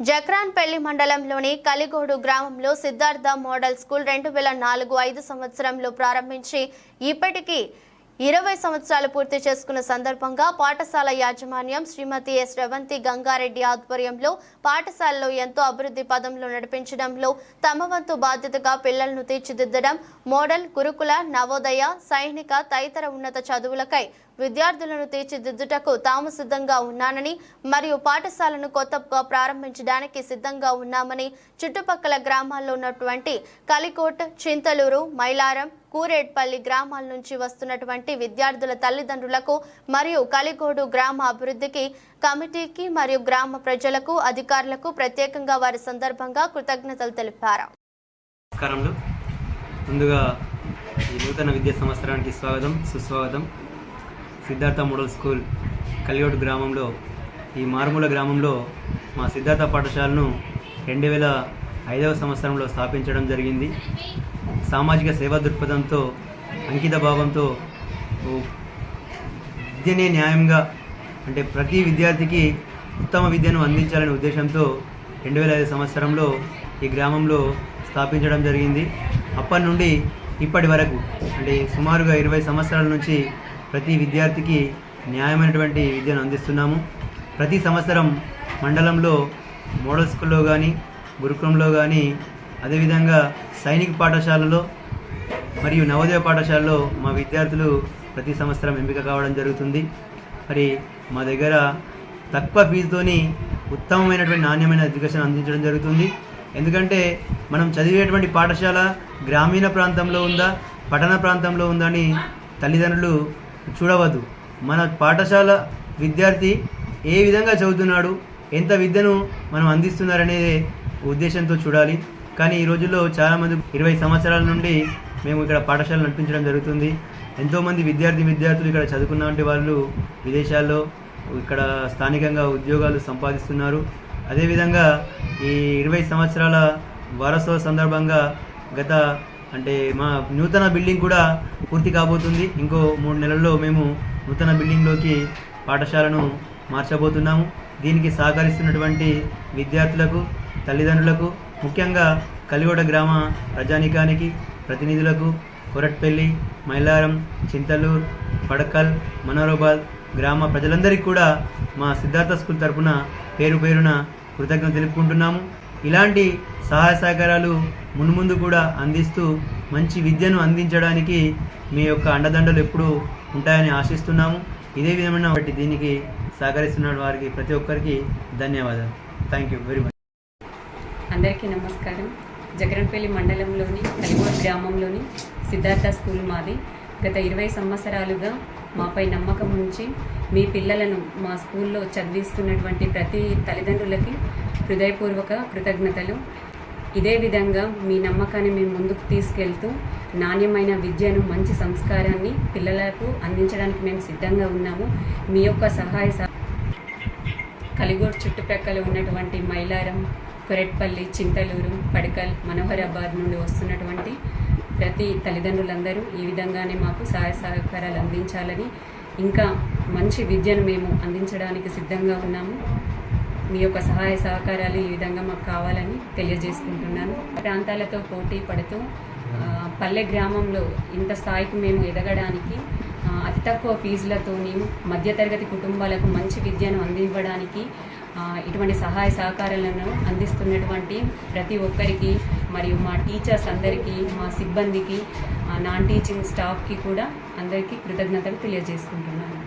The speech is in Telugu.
జక్రాన్పల్లి మండలంలోని కలిగోడు గ్రామంలో సిద్ధార్థ మోడల్ స్కూల్ రెండు వేల నాలుగు ఐదు సంవత్సరంలో ప్రారంభించి ఇప్పటికీ ఇరవై సంవత్సరాలు పూర్తి చేసుకున్న సందర్భంగా పాఠశాల యాజమాన్యం శ్రీమతి ఎస్. రవంతి గంగారెడ్డి ఆధ్వర్యంలో పాఠశాలలో ఎంతో అభివృద్ధి పదంలో నడిపించడంలో తమ వంతు బాధ్యతగా పిల్లలను తీర్చిదిద్దడం మోడల్ గురుకుల నవోదయ సైనిక తదితర ఉన్నత చదువులకై విద్యార్థులను తీర్చిదిద్దుటకు తాము సిద్ధంగా ఉన్నానని మరియు పాఠశాలను కొత్తగా ప్రారంభించడానికి సిద్ధంగా ఉన్నామని చుట్టుపక్కల గ్రామాల్లో ఉన్నటువంటి కలికోట్ చింతలూరు మైలారం కూరేడ్పల్లి గ్రామాల నుంచి వస్తున్నటువంటి విద్యార్థుల తల్లిదండ్రులకు మరియు కలిగోడు గ్రామ అభివృద్ధికి కమిటీకి మరియు గ్రామ ప్రజలకు అధికారులకు ప్రత్యేకంగా వారి సందర్భంగా కృతజ్ఞతలు తెలిపారు. నమస్కారములు. ముందుగా ఈ నూతన విద్యా సంవత్సరానికి స్వాగతం సుస్వాగతం. సిద్ధార్థ మోడల్ స్కూల్ కలియోడు గ్రామంలో ఈ మారుమూల గ్రామంలో మా సిద్ధార్థ పాఠశాలను రెండు వేల ఐదవ సంవత్సరంలో స్థాపించడం జరిగింది. సామాజిక సేవా దృక్పథంతో అంకిత భావంతో విద్యనే న్యాయంగా అంటే ప్రతి విద్యార్థికి ఉత్తమ విద్యను అందించాలనే ఉద్దేశంతో రెండు వేల ఐదు సంవత్సరంలో ఈ గ్రామంలో స్థాపించడం జరిగింది. అప్పటి నుండి ఇప్పటి వరకు అంటే సుమారుగా ఇరవై సంవత్సరాల నుంచి ప్రతి విద్యార్థికి న్యాయమైనటువంటి విద్యను అందిస్తున్నాము. ప్రతి సంవత్సరం మండలంలో మోడల్ స్కూల్లో కానీ గురుకులంలో కానీ అదేవిధంగా సైనిక పాఠశాలలో మరియు నవోదయ పాఠశాలలో మా విద్యార్థులు ప్రతి సంవత్సరం ఎంపిక కావడం జరుగుతుంది. మరి మా దగ్గర తక్కువ ఫీజుతోని ఉత్తమమైనటువంటి నాణ్యమైన ఎడ్యుకేషన్ అందించడం జరుగుతుంది. ఎందుకంటే మనం చదివేటువంటి పాఠశాల గ్రామీణ ప్రాంతంలో ఉందా పట్టణ ప్రాంతంలో ఉందా అని తల్లిదండ్రులు చూడవద్దు. మన పాఠశాల విద్యార్థి ఏ విధంగా చదువుతున్నాడు ఎంత విద్యను మనం అందిస్తున్నారనేది ఉద్దేశంతో చూడాలి. కానీ ఈ రోజుల్లో చాలామంది ఇరవై సంవత్సరాల నుండి మేము ఇక్కడ పాఠశాల నడిపించడం జరుగుతుంది. ఎంతోమంది విద్యార్థి విద్యార్థులు ఇక్కడ చదువుకున్నటువంటి వాళ్ళు విదేశాల్లో ఇక్కడ స్థానికంగా ఉద్యోగాలు సంపాదిస్తున్నారు. అదేవిధంగా ఈ ఇరవై సంవత్సరాల వారసత్వ సందర్భంగా గత అంటే మా నూతన బిల్డింగ్ కూడా పూర్తి కాబోతుంది. ఇంకో మూడు నెలల్లో మేము నూతన బిల్డింగ్లోకి పాఠశాలను మార్చబోతున్నాము. దీనికి సహకరిస్తున్నటువంటి విద్యార్థులకు తల్లిదండ్రులకు ముఖ్యంగా కలిగొడ గ్రామ ప్రజానికానికి ప్రతినిధులకు కొరట్పల్లి మైలారం చింతలూరు పడకల్ మనోరాబాద్ గ్రామ ప్రజలందరికీ కూడా మా సిద్ధార్థ స్కూల్ తరపున పేరు పేరున కృతజ్ఞత తెలుపుకుంటున్నాము. ఇలాంటి సహాయ సహకారాలు మున్ముందు కూడా అందిస్తూ మంచి విద్యను అందించడానికి మీ యొక్క అండదండలు ఎప్పుడూ ఉంటాయని ఆశిస్తున్నాము. ఇదే విధమైన బట్టి దీనికి సహకరిస్తున్న వారికి ప్రతి ఒక్కరికి ధన్యవాదాలు. థ్యాంక్ యూ వెరీ మచ్ అందరికీ నమస్కారం. జగన్పల్లి మండలంలోని కలిగోడ్ గ్రామంలోని సిద్ధార్థ స్కూల్ మాది. గత ఇరవై సంవత్సరాలుగా మాపై నమ్మకం ఉంచి మీ పిల్లలను మా స్కూల్లో చదివిస్తున్నటువంటి ప్రతి తల్లిదండ్రులకి హృదయపూర్వక కృతజ్ఞతలు. ఇదే విధంగా మీ నమ్మకాన్ని మేము ముందుకు తీసుకెళ్తూ నాణ్యమైన విద్యను మంచి సంస్కారాన్ని పిల్లలకు అందించడానికి మేము సిద్ధంగా ఉన్నాము. మీ యొక్క సహాయ కలిగూరు చుట్టుప్రక్కల ఉన్నటువంటి మైలారం కొరెట్పల్లి చింతలూరు పడకల్ మనోహరాబాద్ నుండి వస్తున్నటువంటి ప్రతి తల్లిదండ్రులందరూ ఈ విధంగానే మాకు సహాయ సహకారాలు అందించాలని ఇంకా మంచి విద్యను మేము అందించడానికి సిద్ధంగా ఉన్నాము. మీ యొక్క సహాయ సహకారాలు ఈ విధంగా మాకు కావాలని తెలియజేసుకుంటున్నాను. ప్రాంతాలతో పోటీ పడుతూ పల్లె గ్రామంలో ఇంత స్థాయికి మేము ఎదగడానికి అతి తక్కువ ఫీజులతోని మధ్యతరగతి కుటుంబాలకు మంచి విద్యను అందివ్వడానికి ఇటువంటి సహాయ సహకారాలను అందిస్తున్నటువంటి ప్రతి ఒక్కరికి మరియు మా టీచర్స్ అందరికీ మా సిబ్బందికి నాన్ టీచింగ్ స్టాఫ్కి కూడా అందరికీ కృతజ్ఞతలు తెలియజేసుకుంటున్నాను.